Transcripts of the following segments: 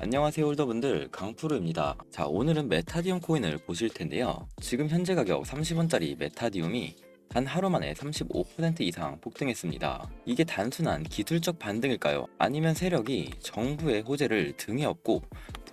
안녕하세요 홀더분들 강프로입니다 자 오늘은 메타디움 코인을 보실 텐데요 지금 현재 가격 30원짜리 메타디움이 단 하루 만에 35% 이상 폭등했습니다. 이게 단순한 기술적 반등일까요? 아니면 세력이 정부의 호재를 등에 업고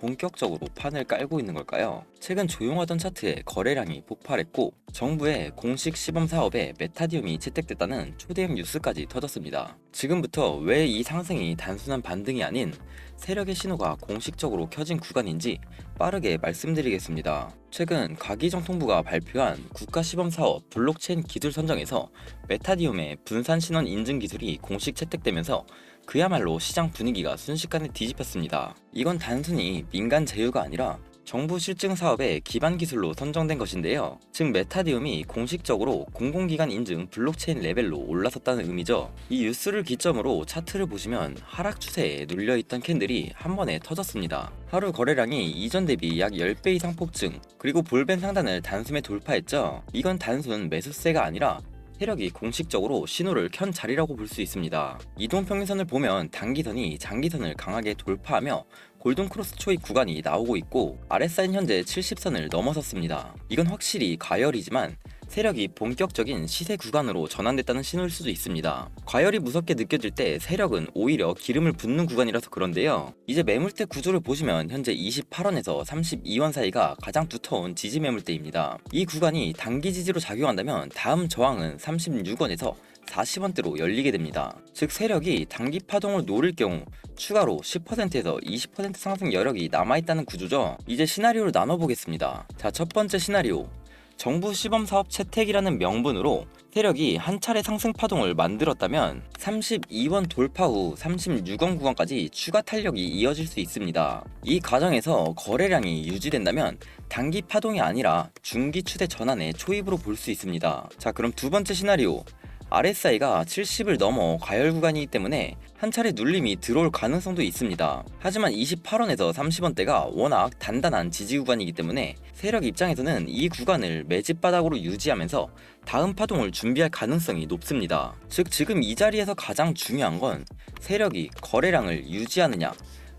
본격적으로 판을 깔고 있는 걸까요? 최근 조용하던 차트에 거래량이 폭발했고 정부의 공식 시범 사업에 메타디움이 채택됐다는 초대형 뉴스까지 터졌습니다. 지금부터 왜 이 상승이 단순한 반등이 아닌 세력의 신호가 공식적으로 켜진 구간인지 빠르게 말씀드리겠습니다. 최근 과기정통부가 발표한 국가시범사업 블록체인 기술 선정에서 메타디움의 분산 신원 인증 기술이 공식 채택되면서 그야말로 시장 분위기가 순식간에 뒤집혔습니다. 이건 단순히 민간 제휴가 아니라 정부 실증 사업의 기반 기술로 선정된 것인데요. 즉 메타디움이 공식적으로 공공기관 인증 블록체인 레벨로 올라섰다는 의미죠. 이 뉴스를 기점으로 차트를 보시면 하락 추세에 눌려있던 캔들이 한 번에 터졌습니다. 하루 거래량이 이전 대비 약 10배 이상 폭증, 그리고 볼벤 상단을 단숨에 돌파했죠. 이건 단순 매수세가 아니라 세력이 공식적으로 신호를 켠 자리라고 볼 수 있습니다. 이동평균선을 보면 단기선이 장기선을 강하게 돌파하며 골든 크로스 초입 구간이 나오고 있고 RSI는 현재 70선을 넘어섰습니다. 이건 확실히 가열이지만 세력이 본격적인 시세 구간으로 전환됐다는 신호일 수도 있습니다. 과열이 무섭게 느껴질 때 세력은 오히려 기름을 붓는 구간이라서 그런데요. 이제 매물대 구조를 보시면 현재 28원에서 32원 사이가 가장 두터운 지지 매물대입니다. 이 구간이 단기 지지로 작용한다면 다음 저항은 36원에서 40원대로 열리게 됩니다. 즉 세력이 단기 파동을 노릴 경우 추가로 10%에서 20% 상승 여력이 남아있다는 구조죠. 이제 시나리오를 나눠보겠습니다. 자, 첫 번째 시나리오. 정부 시범 사업 채택이라는 명분으로 세력이 한 차례 상승 파동을 만들었다면 32원 돌파 후 36원 구간까지 추가 탄력이 이어질 수 있습니다. 이 과정에서 거래량이 유지된다면 단기 파동이 아니라 중기 추세 전환의 초입으로 볼 수 있습니다. 자, 그럼 두 번째 시나리오. RSI가 70을 넘어 과열 구간이기 때문에 한 차례 눌림이 들어올 가능성도 있습니다. 하지만 28원에서 30원대가 워낙 단단한 지지 구간이기 때문에 세력 입장에서는 이 구간을 매집 바닥으로 유지하면서 다음 파동을 준비할 가능성이 높습니다. 즉 지금 이 자리에서 가장 중요한 건 세력이 거래량을 유지하느냐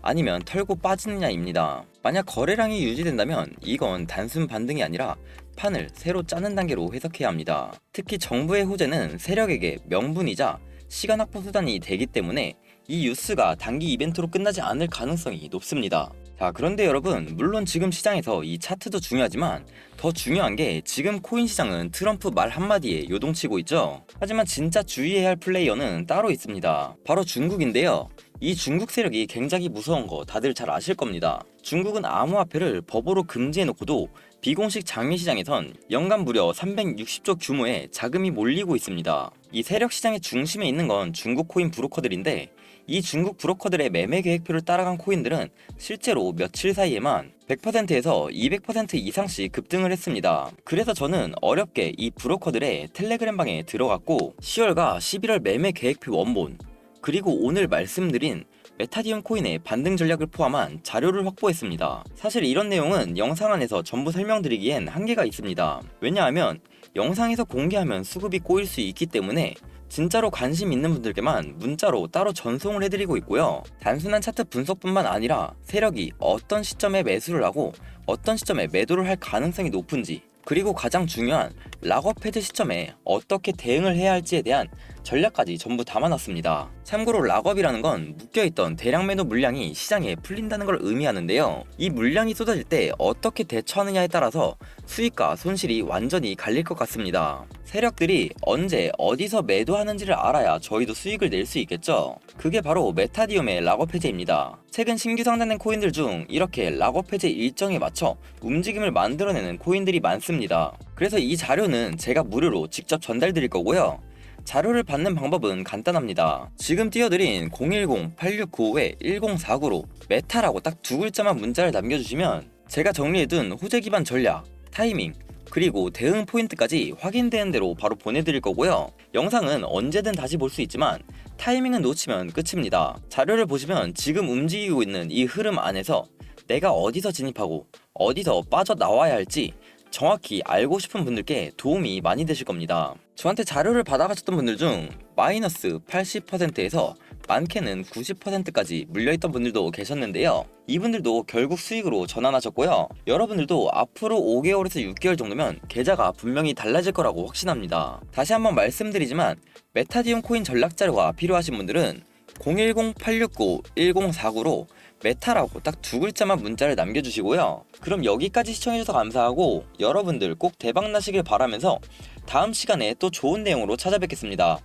아니면 털고 빠지느냐입니다. 만약 거래량이 유지된다면 이건 단순 반등이 아니라 판을 새로 짜는 단계로 해석해야 합니다. 특히 정부의 호재는 세력에게 명분이자 시간 확보 수단이 되기 때문에 이 뉴스가 단기 이벤트로 끝나지 않을 가능성이 높습니다. 자, 그런데 여러분, 물론 지금 시장에서 이 차트도 중요하지만 더 중요한 게 지금 코인 시장은 트럼프 말 한마디에 요동치고 있죠. 하지만 진짜 주의해야 할 플레이어는 따로 있습니다. 바로 중국인데요. 이 중국 세력이 굉장히 무서운 거 다들 잘 아실 겁니다. 중국은 암호화폐를 법으로 금지해놓고도 비공식 장외시장에선 연간 무려 360조 규모의 자금이 몰리고 있습니다. 이 세력 시장의 중심에 있는 건 중국 코인 브로커들인데 이 중국 브로커들의 매매 계획표를 따라간 코인들은 실제로 며칠 사이에만 100%에서 200% 이상씩 급등을 했습니다. 그래서 저는 어렵게 이 브로커들의 텔레그램 방에 들어갔고 10월과 11월 매매 계획표 원본 그리고 오늘 말씀드린 메타디움 코인의 반등 전략을 포함한 자료를 확보했습니다. 사실 이런 내용은 영상 안에서 전부 설명드리기엔 한계가 있습니다. 왜냐하면 영상에서 공개하면 수급이 꼬일 수 있기 때문에 진짜로 관심 있는 분들께만 문자로 따로 전송을 해드리고 있고요. 단순한 차트 분석뿐만 아니라 세력이 어떤 시점에 매수를 하고 어떤 시점에 매도를 할 가능성이 높은지 그리고 가장 중요한 락업 해제 시점에 어떻게 대응을 해야 할지에 대한 전략까지 전부 담아놨습니다. 참고로 락업이라는 건 묶여있던 대량 매도 물량이 시장에 풀린다는 걸 의미하는데요. 이 물량이 쏟아질 때 어떻게 대처하느냐에 따라서 수익과 손실이 완전히 갈릴 것 같습니다. 세력들이 언제 어디서 매도하는지를 알아야 저희도 수익을 낼 수 있겠죠. 그게 바로 메타디움의 락업 해제입니다. 최근 신규 상단된 코인들 중 이렇게 락업 해제 일정에 맞춰 움직임을 만들어내는 코인들이 많습니다. 그래서 이 자료는 제가 무료로 직접 전달드릴 거고요. 자료를 받는 방법은 간단합니다. 지금 띄워드린 010-8695-1049로 메타라고 딱 두 글자만 문자를 남겨주시면 제가 정리해둔 호재 기반 전략, 타이밍, 그리고 대응 포인트까지 확인되는 대로 바로 보내드릴 거고요. 영상은 언제든 다시 볼 수 있지만 타이밍은 놓치면 끝입니다. 자료를 보시면 지금 움직이고 있는 이 흐름 안에서 내가 어디서 진입하고 어디서 빠져나와야 할지 정확히 알고 싶은 분들께 도움이 많이 되실 겁니다. 저한테 자료를 받아가셨던 분들 중 마이너스 80%에서 많게는 90%까지 물려있던 분들도 계셨는데요. 이분들도 결국 수익으로 전환하셨고요. 여러분들도 앞으로 5개월에서 6개월 정도면 계좌가 분명히 달라질 거라고 확신합니다. 다시 한번 말씀드리지만 메타디움 코인 전략 자료가 필요하신 분들은 010-869-1049로 메타라고 딱 두 글자만 문자를 남겨주시고요. 그럼 여기까지 시청해주셔서 감사하고 여러분들 꼭 대박 나시길 바라면서 다음 시간에 또 좋은 내용으로 찾아뵙겠습니다.